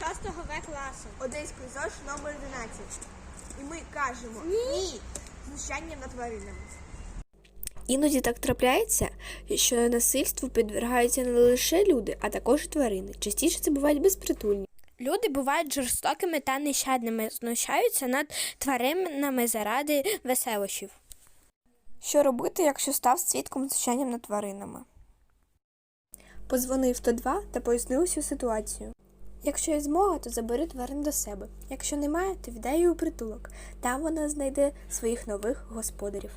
6 В класу. Одеської ЗОЖ номер 11. І ми кажемо ні знущання над тваринами. Іноді так трапляється, що насильству підвергаються не лише люди, а також і тварини. Частіше це бувають безпритульні. Люди бувають жорстокими та нещадними, знущаються над тваринами заради веселощів. Що робити, якщо став свідком знущання над тваринами? Позвони в 102 та поясни усю ситуацію. Якщо є змога, то забери тварин до себе. Якщо немає, то віддай її у притулок. Там вона знайде своїх нових господарів.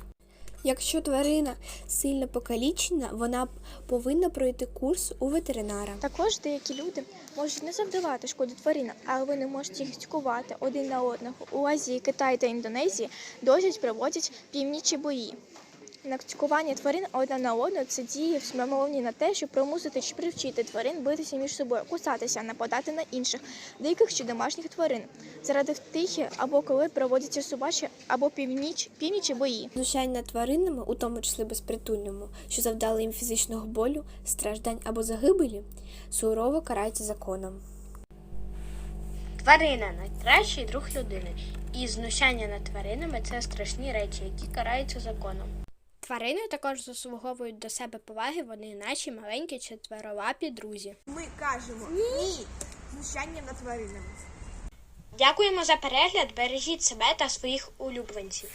Якщо тварина сильно покалічена, вона повинна пройти курс у ветеринара. Також деякі люди можуть не завдавати шкоди тваринам, але вони можуть їх цькувати один на одного. У Азії, Китаї та Індонезії досить проводять північі бої. Нацькування тварин одна на одну це дії спрямовані на те, щоб примусити чи привчити тварин битися між собою, кусатися, нападати на інших, диких чи домашніх тварин. Заради втихи або коли проводяться собачі або північ, північі бої. Знущання над тваринами, у тому числі безпритульному, що завдали їм фізичного болю, страждань або загибелі, сурово карається законом. Тварина найкращий друг людини, і знущання над тваринами це страшні речі, які караються законом. Тварини також заслуговують до себе поваги, вони наші маленькі четверолапі друзі. Ми кажемо ні знущання над тваринами. Дякуємо за перегляд. Бережіть себе та своїх улюбленців.